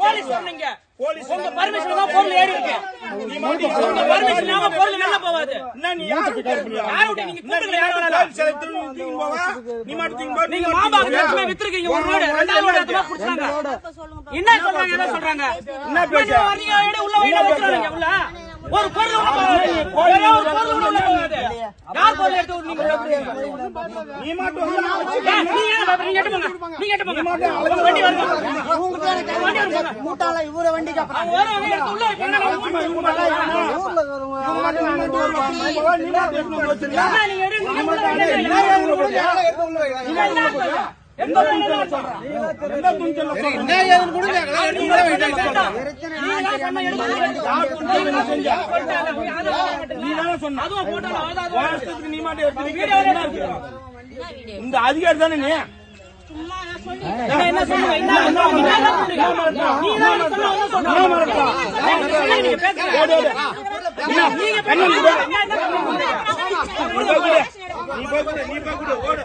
Police சொன்னீங்க உங்க permission தான் பொருள் ஏறி இருக்கு உங்க பர்மிஷன் இல்லாம பொருள் வெளில போகாது யார் விட்டு நீங்க கூட்டுல யார் நீங்க ஒரு ரெண்டாவது புடிச்சாங்க என்ன சொல்றாங்க? என்ன சொல்றாங்க? என்ன பேச வரீங்க எடு உள்ள வைல விட்டுறாங்க உள்ள. ஒரு பொருள் ஒரே பொருள் யார் பொருள் எடுத்து நீங்க நீ மட்டும் நீங்க எட்டு போங்க நீங்க எட்டு போங்க வண்டி வருங்க வண்டி வருங்க மூட்டால இவர வண்டிக்கு அப்புறம் அவங்க ஒரு வண்டி எடுத்து உள்ள ஊர்ல என்ன நீங்க எடுங்க நீங்க உள்ள வைங்க. என்ன சொல்றேன்? எந்த பொருளும் சொல்றேன். நீங்க எல்லாம் சொன்ன அதுவும் போட்டாலும் அதாவது இந்த அதிகாரி தானே நீ? என்ன என்ன என்ன என்ன நீ தான் பேசுங்க நீ போய் கொடு, நீ போய் கொடு, ஓடு.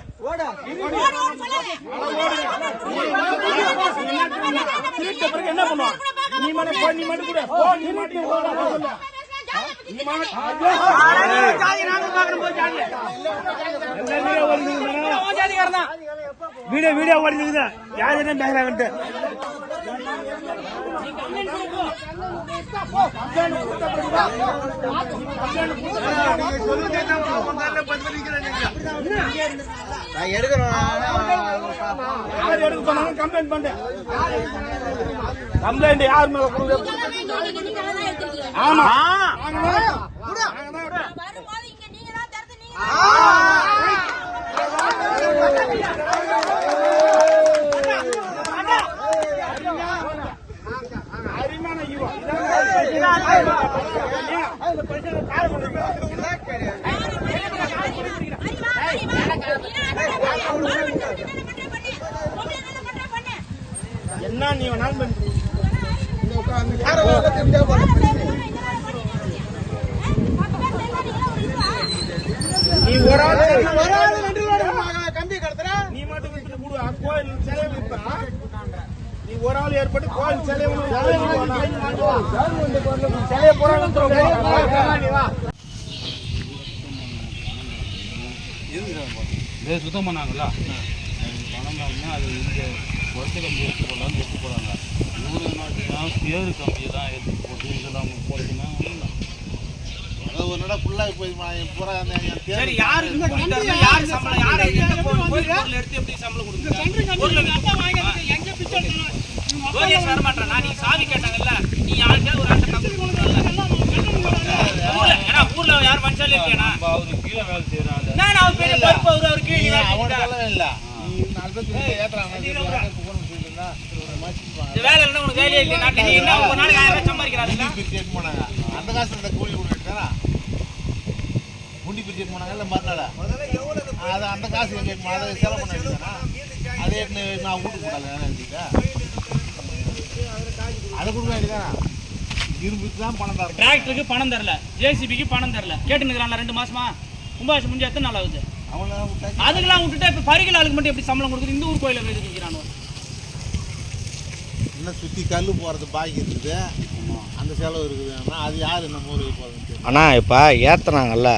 என்ன பண்ணுவான்? நீ மட்டும் நீ மட்டும் நீ மட்டும் வீடியோ வீடியோ வீடியோ ஓடிக்குது யார் என்ன பேசுறாங்கன்ட்டு? யார் எடுக்க சொன்னாலும் கம்ப்ளைண்ட் யார் மேல கொடுக்குறது ஆமா வரும்போது இங்க நீங்க தான் திறந்து நீங்க அரிமான ஈவம். அந்த பிரச்சனை காரை கொண்டு போய் என்ன நீ வேணாலும் பண்ணு. நீ ஒரு ஆள் ஒரு ஆள் கம்பி கடத்துறா. நீ மட்டும் விட்டு கொடு ஆ, கோயில் சிலை விற்பா நீ ஒரு ஆள் ஏற்பட்டு கோயில் சிலை சிலையை போறாங்க இதே சுத்தம் பண்ணாங்களா பணம் வாங்கினா அது இங்கே ஒருத்த கம்பி எடுத்து போடலாம்னு எடுத்து போகிறாங்க நூறு நாட்டுனா பேரு கம்பி தான் எடுத்து போட்டு இதெல்லாம் ஒரு நட ஃபுல்லாக போய் பூரா சரி யாருக்கு யாரு சம்பளம்? யாரு எடுத்து எப்படி சம்பளம் கொடுக்குறீங்க? பொருள் லோகேஷ் வர மாட்டேன் நான் நீ சாவி கேட்டாங்கல்ல நீ யாருக்கே ஒரு ஆட்டை கம்பி கொடுக்கல ஊர்ல ஏன்னா ஊர்ல யார் மனுஷாலே இல்லையா நம்ம அவரு கீழே வேலை செய்கிறாங்க நான் அவர் பெரிய பருப்பு அவரு அவர் கீழே வேலை செஞ்சுட்டா. அவன்கிட்ட இல்லை. நாலு பேர் ஏற்றுறாங்க இந்த வேலை இருந்தா உனக்கு வேலையே இல்லை நீ என்ன ஒரு நாளைக்கு ஆயிரம் ரூபாய் போனாங்க அந்த காசு இந்த கூலி கொடுத்தாரா குண்டி பிரிச்சு எடுத்து போனாங்க இல்லை மறுநாள் அது அந்த காசு எங்கே எடுத்து அதை செலவு பண்ண வேண்டியதானா அதே நான் வீட்டுக்கு போடல நினச்சிட்டேன் அதை கொடுக்க வேண்டியதானா இரும்புக்கு தான் பணம் தரணும். டிராக்டருக்கு பணம் தரல. ஜேசிபிக்கு பணம் தரல. கேட்டுனுக்குறான்ல ரெண்டு மாசமா. கும்பாபிஷம் முடிஞ்சு எத்தனை நாள் ஆகுது? அவங்கள விட்டாச்சு. அதுக்கெல்லாம் விட்டுட்டு இப்ப பரிகள் ஆளுக்கு மட்டும் எப்படி சம்பளம் கொடுக்குது? இந்த ஊர் கோயில போய் நிற்கிறானோ இன்னும் சுற்றி கல் போகிறது பாக்கி இருக்குது. அந்த செலவு இருக்குதுன்னா அது யார் நம்ம ஊருக்கு போகிறது அண்ணா இப்போ ஏற்றுனாங்கல்ல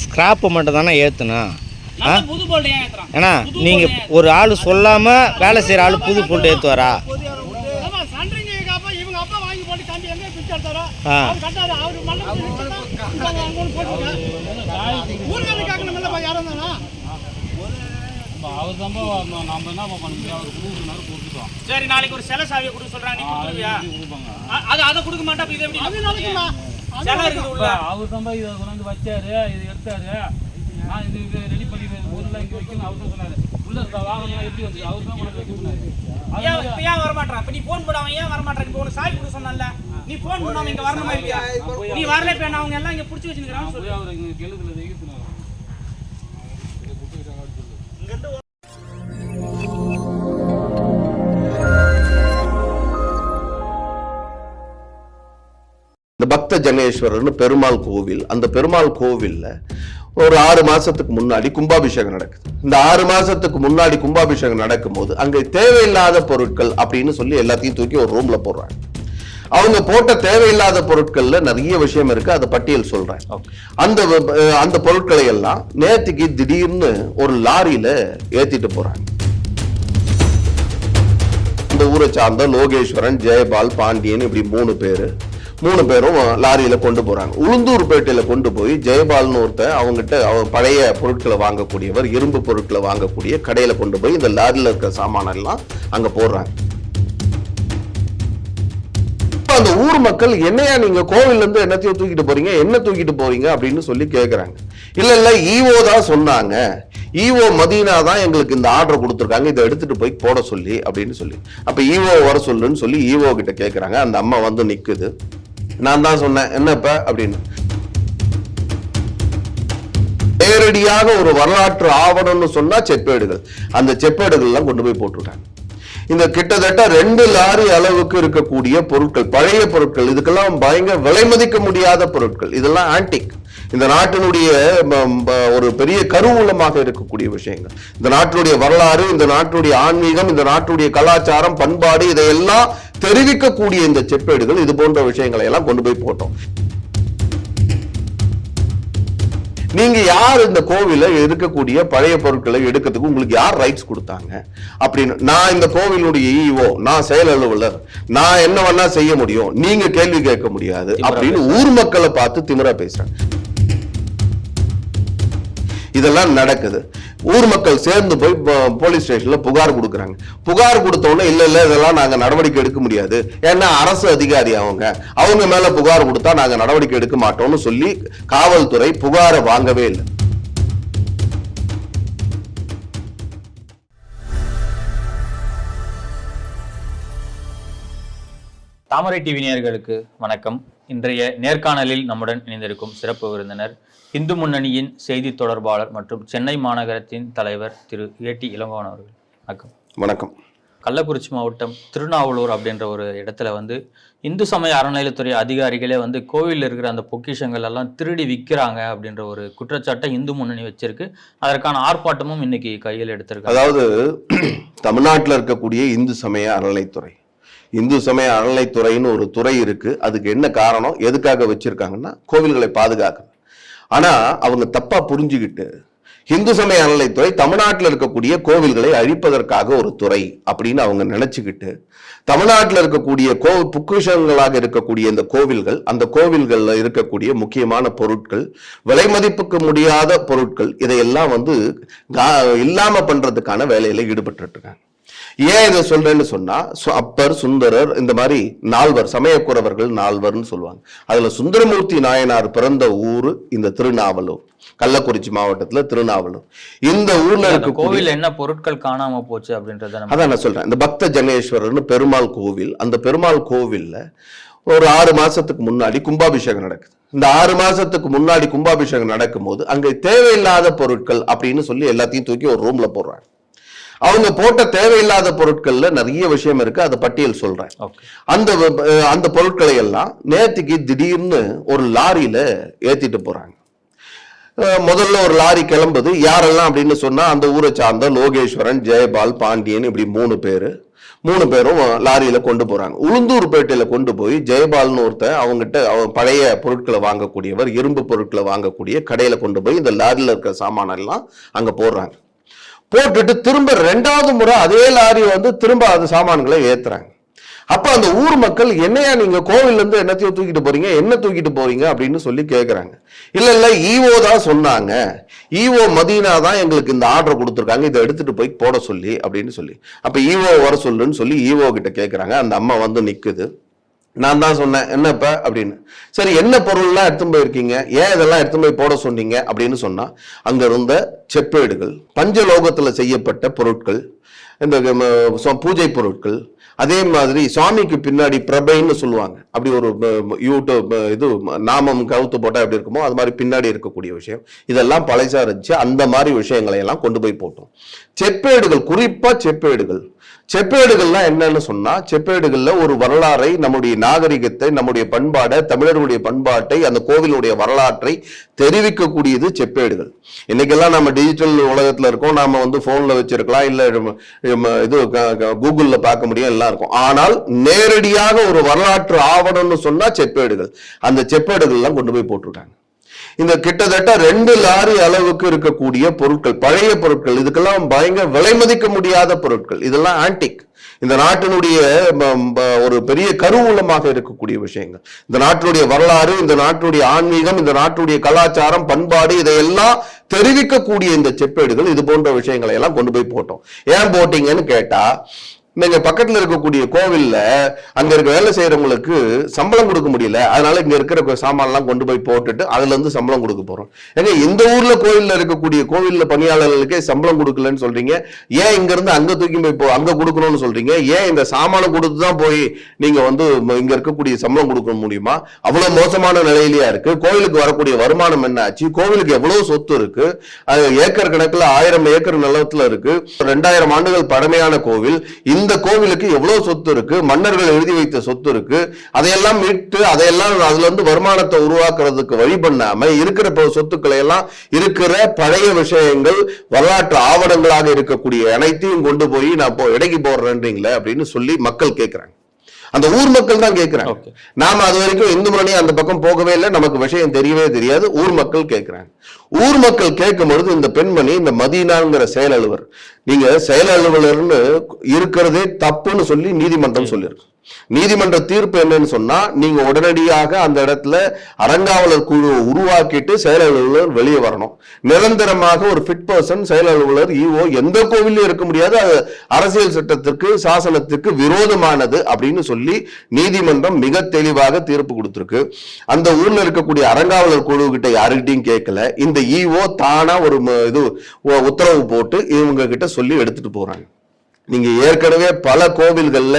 ஸ்கிராப்பு மட்டும் தானே ஏற்றணும் போல்ட் நீங்கள் bolt ஏன் ஒரு ஆள் சொல்லாமல் வேலை செய்கிற ஆள் புது போட்டு ஏற்றுவாரா ஆமா சண்டரிங்க அப்பா இவங்க அப்பா வாங்கி போட்டு கம்பி எங்க பிச்சை எடுத்தாரோ? ஆ. அவர் தானா நம்ம என்ன பண்ண முடியும் அவர் கொடுக்குறாரு கொடுத்துட்டோம். சரி நாளைக்கு ஒரு செல சாவியை கொடுக்க சொல்றான் நீ அ- அது அதை கொடுக்க மாட்டா அப்ப இது எப்படி? அது நாளைக்குமா செல இருக்குது உள்ள. அவர் தான் இதை கொண்டாந்து வச்சாரு இது எடுத்தாரு. நான் இது இங்கே வைக்கணும் அவர் தான் சொன்னாரு. உள்ள வாகனம் எப்படி வந்து அவர் தான் கொண்டு வைக்க சொன்னாரு ஏன் ஏன் வர மாட்டான் இப்ப நீ போன் போடாம ஏன் வர மாட்டான் இப்ப உனக்கு சாவி கொடுக்க சொன்னல நீ போன் பண்ணாம இங்க வரணுமா இல்லையா? நீ வரல இப்ப அவங்க எல்லாம் இங்க புடிச்சு வச்சிருக்காங்க சொல்லு போய் அவர் இங்கே கெழுதுல பக்த ஜனேஸ்வரர்னு பெருமாள் கோவில் அந்த பெருமாள் கோவில்ல ஒரு ஆறு மாசத்துக்கு முன்னாடி கும்பாபிஷேகம் நடக்குது. இந்த ஆறு மாசத்துக்கு முன்னாடி கும்பாபிஷேகம் நடக்கும்போது அங்க தேவையில்லாத பொருட்கள் அப்படின்னு சொல்லி எல்லாத்தையும் தூக்கி ஒரு ரூம்ல போடுறாங்க. அவங்க போட்ட தேவையில்லாத பொருட்கள்ல நிறைய விஷயம் இருக்கு அதை பட்டியல் சொல்றேன். அந்த அந்த பொருட்களை எல்லாம் நேத்திக்கு திடீர்னு ஒரு லாரியில ஏத்திட்டு போறாங்க. இந்த ஊரை சார்ந்த லோகேஸ்வரன் ஜெயபால் பாண்டியன் இப்படி மூணு பேரு மூணு பேரும் லாரியில கொண்டு போறாங்க. உளுந்தூர்பேட்டையில் கொண்டு போய் ஜெயபால்னு ஒருத்தன் அவங்ககிட்ட அவங்க பழைய பொருட்களை வாங்கக்கூடியவர் இரும்பு பொருட்களை வாங்கக்கூடிய கடையில கொண்டு போய் இந்த லாரியில இருக்க சாமானெல்லாம் அங்க போடுறாங்க. அந்த ஊர் மக்கள் என்னையா நீங்க கோவில்ல இருந்து என்னத்தையும் தூக்கிட்டு போறீங்க என்ன தூக்கிட்டு போறீங்க அப்படின்னு சொல்லி கேக்குறாங்க. இல்ல இல்ல ஈவோ தான் சொன்னாங்க. ஈவோ மதீனா தான் எங்களுக்கு இந்த ஆர்டர் கொடுத்துருக்காங்க. இதை எடுத்துட்டு போய் போட சொல்லி அப்படின்னு சொல்லி. அப்ப ஈவோ வர சொல்லுன்னு சொல்லி ஈவோ கிட்ட கேக்குறாங்க. அந்த அம்மா வந்து நிக்குது. நான் தான் சொன்னேன் என்னப்ப அப்படின்னு. நேரடியாக ஒரு வரலாற்று ஆவணம்னு சொன்னா செப்பேடுகள். அந்த செப்பேடுகள் எல்லாம் கொண்டு போய் போட்டுவிட்டாங்க இந்த கிட்டத்தட்ட ரெண்டு லாரி அளவுக்கு இருக்கக்கூடிய பொருட்கள் பழைய பொருட்கள் இதுக்கெல்லாம் பயங்கர விலை மதிக்க முடியாத பொருட்கள் இதெல்லாம் ஆன்டிக் இந்த நாட்டினுடைய ஒரு பெரிய கருவூலமாக இருக்கக்கூடிய விஷயங்கள். இந்த நாட்டினுடைய வரலாறு இந்த நாட்டினுடைய ஆன்மீகம் இந்த நாட்டுடைய கலாச்சாரம் பண்பாடு இதையெல்லாம் தெரிவிக்கக்கூடிய இந்த செப்பேடுகள் இது போன்ற விஷயங்களை எல்லாம் கொண்டு போய் போட்டோம். நீங்க யார் இந்த கோவில இருக்கக்கூடிய பழைய பொருட்களை எடுக்கிறதுக்கு உங்களுக்கு யார் ரைட்ஸ் கொடுத்தாங்க? அப்படின்னு நான் இந்த கோவிலுடைய ஈஓ நான் செயல் அலுவலர் நான் என்ன வேணா செய்ய முடியும் நீங்க கேள்வி கேட்க முடியாது அப்படின்னு ஊர் மக்களை பார்த்து திமிரா பேசுறாங்க இதெல்லாம் நடக்குது. ஊர் மக்கள் சேர்ந்து போய் போலீஸ் ஸ்டேஷன்ல புகார் கொடுக்குறாங்க. புகார் கொடுத்த இல்லை இல்ல இதெல்லாம் நாங்க நடவடிக்கை எடுக்க முடியாது. ஏன்னா அரசு அதிகாரி அவங்க. அவங்க மேல புகார் கொடுத்தா நாங்க நடவடிக்கை எடுக்க மாட்டோம்னு சொல்லி காவல்துறை புகாரை வாங்கவே இல்லை. தாமரை டிவி நேயர்களுக்கு வணக்கம். இன்றைய நேர்காணலில் நம்முடன் இணைந்திருக்கும் சிறப்பு விருந்தினர் இந்து முன்னணியின் செய்தி தொடர்பாளர் மற்றும் சென்னை மாநகரத்தின் தலைவர் திரு ஏடி இளங்கோவன் அவர்கள். வணக்கம். வணக்கம். கள்ளக்குறிச்சி மாவட்டம் திருநாவலூர் அப்படின்ற ஒரு இடத்துல வந்து இந்து சமய அறநிலையத்துறை அதிகாரிகளே வந்து கோவிலில் இருக்கிற அந்த பொக்கிஷங்கள் எல்லாம் திருடி விற்கிறாங்க அப்படின்ற ஒரு குற்றச்சாட்டை இந்து முன்னணி வச்சிருக்கு. அதற்கான ஆர்ப்பாட்டமும் இன்னைக்கு கையில் எடுத்திருக்காங்க. அதாவது தமிழ்நாட்டில் இருக்கக்கூடிய இந்து சமய அறநிலைத்துறை இந்து சமய அறநிலைத்துறைன்னு ஒரு துறை இருக்கு. அதுக்கு என்ன காரணம்? எதுக்காக வச்சிருக்காங்கன்னா கோவில்களை பாதுகாக்கணும். ஆனா அவங்க தப்பா புரிஞ்சுக்கிட்டு இந்து சமய அறநிலைத்துறை தமிழ்நாட்டில் இருக்கக்கூடிய கோவில்களை அழிப்பதற்காக ஒரு துறை அப்படின்னு அவங்க நினைச்சுக்கிட்டு தமிழ்நாட்டில் இருக்கக்கூடிய கோ புக்குஷங்களாக இருக்கக்கூடிய இந்த கோவில்கள் அந்த கோவில்கள்ல இருக்கக்கூடிய முக்கியமான பொருட்கள் விலை மதிப்புக்கு முடியாத பொருட்கள் இதையெல்லாம் வந்து கா- இல்லாம பண்றதுக்கான வேலையில ஈடுபட்டு இருக்காங்க. ஏன் இதை சொல்றேன்னு சொன்னா அப்பர் சுந்தரர் இந்த மாதிரி நால்வர் சமயக்குறவர்கள் நால்வர்னு சொல்லுவாங்க. அதுல சுந்தரமூர்த்தி நாயனார் பிறந்த ஊரு இந்த திருநாவலூர். கள்ளக்குறிச்சி மாவட்டத்துல திருநாவலூர். இந்த ஊர்ல இருக்கக்கூடிய கோவில் என்ன பொருட்கள் காணாம போச்சு அப்படின்றத அதான் நான் சொல்றேன். இந்த பக்த ஜனேஸ்வரர்னு பெருமாள் கோவில். அந்த பெருமாள் கோவில்ல ஒரு ஆறு மாசத்துக்கு முன்னாடி கும்பாபிஷேகம் நடக்குது. இந்த ஆறு மாசத்துக்கு முன்னாடி கும்பாபிஷேகம் நடக்கும்போது அங்க தேவையில்லாத பொருட்கள் அப்படின்னு சொல்லி எல்லாத்தையும் தூக்கி ஒரு ரூம்ல போடுறாங்க. அவங்க போட்ட தேவையில்லாத பொருட்கள்ல நிறைய விஷயம் இருக்கு. அதை பட்டியல் சொல்றேன். அந்த அந்த பொருட்களை எல்லாம் நேத்திக்கு திடீர்னு ஒரு லாரியில ஏத்திட்டு போறாங்க. முதல்ல ஒரு லாரி கிளம்புது. யாரெல்லாம் அப்படின்னு சொன்னா அந்த ஊரை சார்ந்த லோகேஸ்வரன் ஜெயபால் பாண்டியன் இப்படி மூணு பேரு மூணு பேரும் லாரியில கொண்டு போறாங்க. உளுந்தூர்பேட்டையில கொண்டு போய் ஜெயபால்னு ஒருத்தன் அவங்ககிட்ட அவன் பழைய பொருட்களை வாங்கக்கூடியவர் இரும்பு பொருட்களை வாங்கக்கூடிய கடையில கொண்டு போய் இந்த லாரியில இருக்க சாமானெல்லாம் அங்க போடுறாங்க. போட்டுட்டு திரும்ப ரெண்டாவது முறை அதே லாரி வந்து திரும்ப அந்த சாமான்களை ஏத்துறாங்க. அப்ப அந்த ஊர் மக்கள் என்னையா நீங்க கோவில்ல இருந்து என்னத்தையும் தூக்கிட்டு போறீங்க? என்ன தூக்கிட்டு போறீங்க? அப்படின்னு சொல்லி கேக்குறாங்க. இல்ல இல்ல ஈவோ தான் சொன்னாங்க. ஈவோ மதீனா தான் எங்களுக்கு இந்த ஆர்டர் கொடுத்துருக்காங்க. இதை எடுத்துட்டு போய் போட சொல்லி அப்படின்னு சொல்லி. அப்ப ஈவோ வர சொல்லுன்னு சொல்லி ஈவோ கிட்ட கேக்குறாங்க. அந்த அம்மா வந்து நிக்குது. நான் தான் சொன்னேன் என்னப்ப அப்படின்னு. சரி என்ன பொருள்லாம் எடுத்துன்னு போயிருக்கீங்க? ஏன் இதெல்லாம் எடுத்துன்னு போய் போட சொன்னீங்க? அப்படின்னு சொன்னா அங்க இருந்த செப்பேடுகள் பஞ்சலோகத்துல செய்யப்பட்ட பொருட்கள் இந்த பூஜை பொருட்கள் அதே மாதிரி சுவாமிக்கு பின்னாடி பிரபைன்னு சொல்லுவாங்க. அப்படி ஒரு யூடியூப் இது நாமம் கவுத்து போட்டால் எப்படி இருக்குமோ அது மாதிரி பின்னாடி இருக்கக்கூடிய விஷயம். இதெல்லாம் பழசா இருந்துச்சு. அந்த மாதிரி விஷயங்களை எல்லாம் கொண்டு போய் போட்டோம். செப்பேடுகள் குறிப்பா செப்பேடுகள். செப்பேடுகள்லாம் என்னன்னு சொன்னா செப்பேடுகள்ல ஒரு வரலாறை நம்முடைய நாகரிகத்தை நம்முடைய பண்பாடை தமிழர்களுடைய பண்பாட்டை அந்த கோவிலுடைய வரலாற்றை தெரிவிக்கக்கூடியது செப்பேடுகள். இன்னைக்கெல்லாம் நம்ம டிஜிட்டல் உலகத்துல இருக்கோம். நாம வந்து போன்ல வச்சிருக்கலாம். இல்ல இது கூகுளில் கூகுள்ல பார்க்க முடியும். எல்லாம் இருக்கும். ஆனால் நேரடியாக ஒரு வரலாற்று ஆவணம்னு சொன்னா செப்பேடுகள். அந்த செப்பேடுகள் எல்லாம் கொண்டு போய் போட்டிருக்காங்க. இந்த கிட்டத்தட்ட ரெண்டு லாரி அளவுக்கு இருக்கக்கூடிய பொருட்கள் பழைய பொருட்கள் இதுக்கெல்லாம் பயங்கர விலை மதிக்க முடியாத பொருட்கள் இதெல்லாம் ஆன்டிக் இந்த நாட்டினுடைய ஒரு பெரிய கருவூலமாக இருக்கக்கூடிய விஷயங்கள். இந்த நாட்டினுடைய வரலாறு இந்த நாட்டினுடைய ஆன்மீகம் இந்த நாட்டினுடைய கலாச்சாரம் பண்பாடு இதையெல்லாம் தெரிவிக்கக்கூடிய இந்த செப்பேடுகள் இது போன்ற விஷயங்களை எல்லாம் கொண்டு போய் போட்டோம். ஏன் போட்டீங்கன்னு கேட்டா இன்னைக்கு பக்கத்துல இருக்கக்கூடிய கோவில்ல அங்க இருக்க வேலை செய்யறவங்களுக்கு சம்பளம் கொடுக்க முடியல. அதனால இங்க இருக்கிற சாமான்லாம் கொண்டு போய் போட்டுட்டு அதுல இருந்து சம்பளம் கொடுக்க போறோம். ஏங்க இந்த ஊரில் கோவில்ல இருக்கக்கூடிய கோவில்ல பணியாளர்களுக்கே சம்பளம் கொடுக்கலன்னு சொல்றீங்க. ஏன் இங்கேருந்து அங்கே தூக்கி போய் போ- அங்கே கொடுக்கணும்னு சொல்றீங்க? ஏன் இந்த சாமானை கொடுத்து தான் போய் நீங்கள் வந்து இங்கே இங்க இருக்கக்கூடிய சம்பளம் கொடுக்க முடியுமா? அவ்வளோ மோசமான நிலையிலேயே இருக்கு. கோவிலுக்கு வரக்கூடிய வருமானம் என்ன ஆச்சு? கோவிலுக்கு எவ்வளவு சொத்து இருக்கு? அது ஏக்கர் கணக்குல ஆயிரம் ஏக்கர் நிலத்துல இருக்கு. ரெண்டாயிரம் ஆண்டுகள் பழமையான கோவில். இந்த கோவிலுக்கு எவ்வளவு சொத்து இருக்கு? மன்னர்கள் எழுதி வைத்த சொத்து இருக்கு? அதையெல்லாம் மீட்டு அதையெல்லாம் அதுல இருந்து வருமானத்தை உருவாக்குறதுக்கு வழி பண்ணாம இருக்கிற சொத்துக்களை எல்லாம் இருக்கிற பழைய விஷயங்கள் வரலாற்று ஆவணங்களாக இருக்கக்கூடிய அனைத்தையும் கொண்டு போய் நான் இடைக்கு போடுறேன்றீங்களே அப்படின்னு சொல்லி மக்கள் கேட்கிறாங்க அந்த ஊர் மக்கள் தான் கேட்கிறாங்க. நாம அது வரைக்கும் இந்து முன்னணி அந்த பக்கம் போகவே இல்லை. நமக்கு விஷயம் தெரியவே தெரியாது. ஊர் மக்கள் கேட்கிறாங்க ஊர் மக்கள் கேட்கும் பொழுது இந்த பெண்மணி இந்த மதீனாங்கிற செயல் அலுவலர் நீங்க செயல் அலுவலர்னு இருக்கிறதே தப்புன்னு சொல்லி நீதிமன்றம் சொல்லியிருக்கு நீதிமன்ற தீர்ப்பு என்னன்னு சொன்னா நீங்க உடனடியாக அந்த இடத்துல அறங்காவலர் குழுவை உருவாக்கிட்டு செயல் அலுவலர் வெளியே வரணும். நிரந்தரமாக ஒரு ஃபிட் பர்சன் செயல் அலுவலர் ஈஓ எந்த கோவிலையும் இருக்க முடியாது. அது அரசியல் சட்டத்திற்கு சாசனத்திற்கு விரோதமானது அப்படின்னு சொல்லி நீதிமன்றம் மிக தெளிவாக தீர்ப்பு கொடுத்திருக்கு. அந்த ஊர்ல இருக்கக்கூடிய அறங்காவலர் குழு கிட்ட யாருக்கிட்டையும் கேட்கல. இந்த ஈஓ தானா ஒரு இது உத்தரவு போட்டு இவங்க கிட்ட சொல்லி எடுத்துட்டு போறாங்க. நீங்க ஏற்கனவே பல கோவில்கள்ல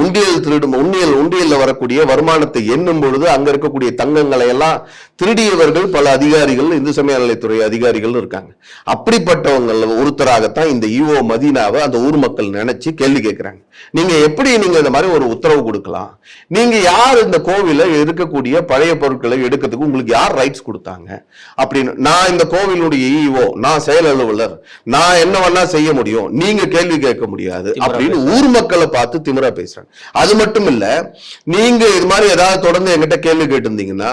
உண்டியல் திருடும் உண்டியல் உண்டியல்ல வரக்கூடிய வருமானத்தை எண்ணும் பொழுது அங்க இருக்கக்கூடிய தங்கங்களை எல்லாம் திருடியவர்கள் பல அதிகாரிகள் இந்து சமய அறநிலைத்துறை அதிகாரிகள் இருக்காங்க. அப்படிப்பட்டவங்க ஒருத்தராகத்தான் இந்த ஈஓ மதீனாவை அந்த ஊர் மக்கள் நினைச்சு கேள்வி கேட்கிறாங்க நீங்க எப்படி நீங்க இந்த மாதிரி ஒரு உத்தரவு கொடுக்கலாம்? நீங்க யார் இந்த கோவில இருக்கக்கூடிய பழைய பொருட்களை எடுக்கிறதுக்கு உங்களுக்கு யார் ரைட்ஸ் கொடுத்தாங்க? அப்படின்னு நான் இந்த கோவிலுடைய ஈஓ நான் செயல் அலுவலர் நான் என்ன வேணா செய்ய முடியும் நீங்க கேள்வி கேட்க முடியாது அப்படின்னு ஊர் மக்களை பார்த்து திமிரா பேசுறாங்க. அது மட்டும் இல்ல நீங்க இது மாதிரி ஏதாவது தொடர்ந்து என்கிட்ட கேள்வி கேட்டிருந்தீங்கன்னா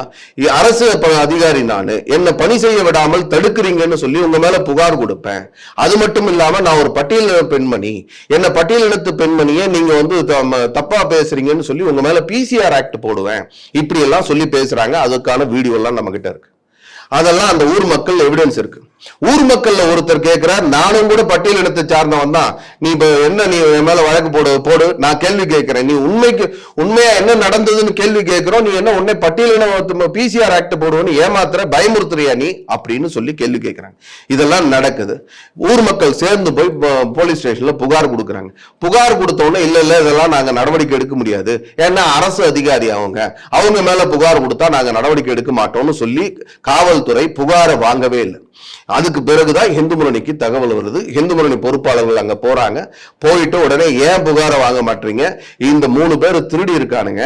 அரசு அதிகாரி நான் என்ன பணி செய்ய விடாமல் தடுக்கிறீங்கன்னு சொல்லி உங்க மேல புகார் கொடுப்பேன். அது மட்டும் இல்லாம நான் ஒரு பட்டியலின பெண்மணி. என்ன பட்டியலினத்து பெண்மணியை நீங்க வந்து த- தப்பா பேசுறீங்கன்னு சொல்லி உங்க மேல பிசிஆர் ஆக்ட் போடுவேன். இப்படி எல்லாம் சொல்லி பேசுறாங்க. அதுக்கான வீடியோ எல்லாம் நம்ம கிட்ட இருக்கு. அதெல்லாம் அந்த ஊர் மக்கள் எவிடன்ஸ் இருக்கு. ஊர் மக்கள்ல ஒருத்தர் கேட்கிறார் நானும் கூட பட்டியலினத்தை சார்ந்தவன் தான். நீ இப்ப என்ன நீ என் மேல வழக்கு போடு போடு நான் கேள்வி கேட்கிறேன் நீ உண்மைக்கு உண்மையா என்ன நடந்ததுன்னு கேள்வி கேட்கிறோம் நீ என்ன உன்னை பட்டியலின பிசிஆர் ஆக்ட் போடுவோன்னு ஏமாத்துற பயமுறுத்துறியா நீ? அப்படின்னு சொல்லி கேள்வி கேட்கிறாங்க இதெல்லாம் நடக்குது. ஊர் மக்கள் சேர்ந்து போய் போலீஸ் ஸ்டேஷன்ல புகார் கொடுக்குறாங்க. புகார் கொடுத்த உடனே இல்ல இல்ல இதெல்லாம் நாங்க நடவடிக்கை எடுக்க முடியாது. ஏன்னா அரசு அதிகாரி அவங்க. அவங்க மேல புகார் கொடுத்தா நாங்க நடவடிக்கை எடுக்க மாட்டோம்னு சொல்லி காவல்துறை புகாரை வாங்கவே இல்லை. அதுக்கு பிறகுதான் இந்து முன்னணிக்கு தகவல் வருது. இந்து முன்னணி பொறுப்பாளர்கள் அங்க போறாங்க. போயிட்டு உடனே ஏன் புகாரை வாங்க மாட்டீங்க? இந்த மூணு பேர் திருடி இருக்கானுங்க.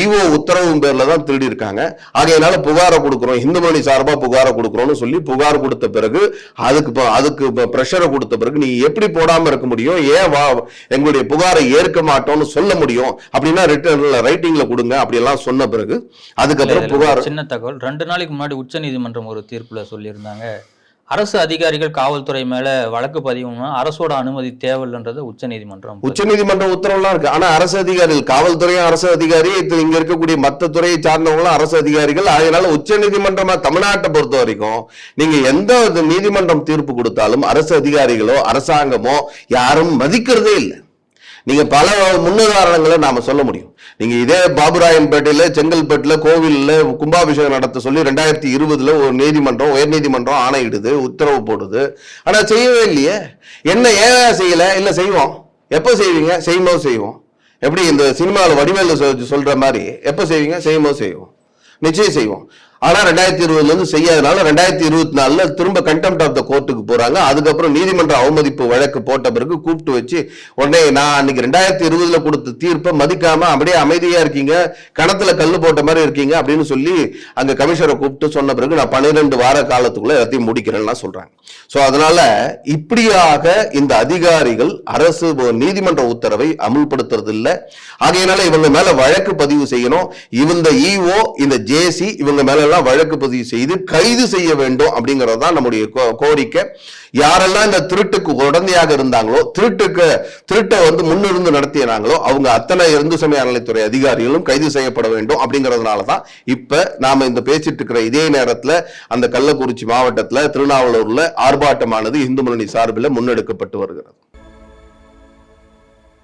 ஈஓ உத்தரவின் பேர்ல தான் திருடி இருக்காங்க. ஆகையினால புகாரை கொடுக்குறோம். இந்து முன்னணி சார்பா புகாரை கொடுக்குறோம்னு சொல்லி புகார் கொடுத்த பிறகு அதுக்கு அதுக்கு பிரஷரை கொடுத்த பிறகு நீ எப்படி போடாம இருக்க முடியும்? ஏன் வா எங்களுடைய புகாரை ஏற்க மாட்டோம்னு சொல்ல முடியும்? அப்படின்னா ரிட்டர்ன்ல ரைட்டிங்ல கொடுங்க. அப்படி எல்லாம் சொன்ன பிறகு அதுக்கப்புறம் புகார் சின்ன தகவல். ரெண்டு நாளைக்கு முன்னாடி உச்சநீதிமன்றம் ஒரு தீர்ப்புல சொல்லியிருந்தாங்க. அரசு அதிகாரிகள் காவல்துறை மேல வழக்கு பதிவுனா அரசோட அனுமதி தேவையில்லைன்றதை உச்சநீதிமன்றம் உச்சநீதிமன்ற உத்தரவுலாம் இருக்கு. ஆனா அரசு அதிகாரிகள் காவல்துறையும் அரசு அதிகாரி இங்க இருக்கக்கூடிய மத்த துறையை சார்ந்தவங்களும் அரசு அதிகாரிகள். அதனால உச்சநீதிமன்றமா தமிழ்நாட்டை பொறுத்த வரைக்கும் நீங்க எந்த ஒரு நீதிமன்றம் தீர்ப்பு கொடுத்தாலும் அரசு அதிகாரிகளோ அரசாங்கமோ யாரும் மதிக்கிறதே இல்லை. நீங்க பல முன்னுதாரணங்களை நாம சொல்ல முடியும். நீங்க இதே பாபுராயன்பேட்டையில செங்கல்பட்டுல கோவில்ல கும்பாபிஷேகம் நடத்த சொல்லி ரெண்டாயிரத்தி இருபதுல ஒரு நீதிமன்றம் உயர் நீதிமன்றம் ஆணையிடுது உத்தரவு போடுது. ஆனா செய்யவே இல்லையே. என்ன ஏன் செய்யல? இல்ல செய்வோம். எப்போ செய்வீங்க? செய்யும்போது செய்வோம். எப்படி இந்த சினிமாவில் வடிவேலு சொல்ற மாதிரி எப்போ செய்வீங்க? செய்யும்போது செய்வோம். நிச்சயம் செய்வோம். ஆனால் ரெண்டாயிரத்தி இருபதுல இருந்து செய்யாதனால ரெண்டாயிரத்தி இருபத்தி நாலுல திரும்ப கண்டெம்ட் ஆஃப் த கோர்ட்டுக்கு போறாங்க. அதுக்கப்புறம் நீதிமன்ற அவமதிப்பு வழக்கு போட்ட பிறகு கூப்பிட்டு வச்சு உடனே நான் அன்னைக்கு ரெண்டாயிரத்தி இருபதுல கொடுத்த தீர்ப்பை மதிக்காம அப்படியே அமைதியா இருக்கீங்க கணத்துல கல் போட்ட மாதிரி இருக்கீங்க அப்படின்னு சொல்லி அங்க கமிஷனரை கூப்பிட்டு சொன்ன பிறகு நான் பன்னிரெண்டு வார காலத்துக்குள்ள எல்லாத்தையும் முடிக்கிறேன்னா சொல்றாங்க. ஸோ அதனால இப்படியாக இந்த அதிகாரிகள் அரசு நீதிமன்ற உத்தரவை அமுல்படுத்துறது இல்லை ஆகையினால இவங்க மேல வழக்கு பதிவு செய்யணும். இந்த இஓ இந்த ஜேசி இவங்க மேல எல்லாம் வழக்கு பதிவு செய்து கைது செய்ய வேண்டும் அப்படிங்கறது தான் நம்முடைய கோ- கோரிக்கை. யாரெல்லாம் இந்த திருட்டுக்கு உடந்தையாக இருந்தாங்களோ திருட்டுக்கு திருட்டை வந்து முன்னிருந்து நடத்தினாங்களோ அவங்க அத்தனை இந்து சமய அறநிலைத்துறை அதிகாரிகளும் கைது செய்யப்பட வேண்டும் அப்படிங்கிறதுனால தான் இப்ப நாம இந்த பேசிட்டு இருக்கிற இதே நேரத்தில் அந்த கள்ளக்குறிச்சி மாவட்டத்தில் திருநாவலூரில் ஆர்ப்பாட்டமானது இந்து முன்னணி சார்பில் முன்னெடுக்கப்பட்டு வருகிறது.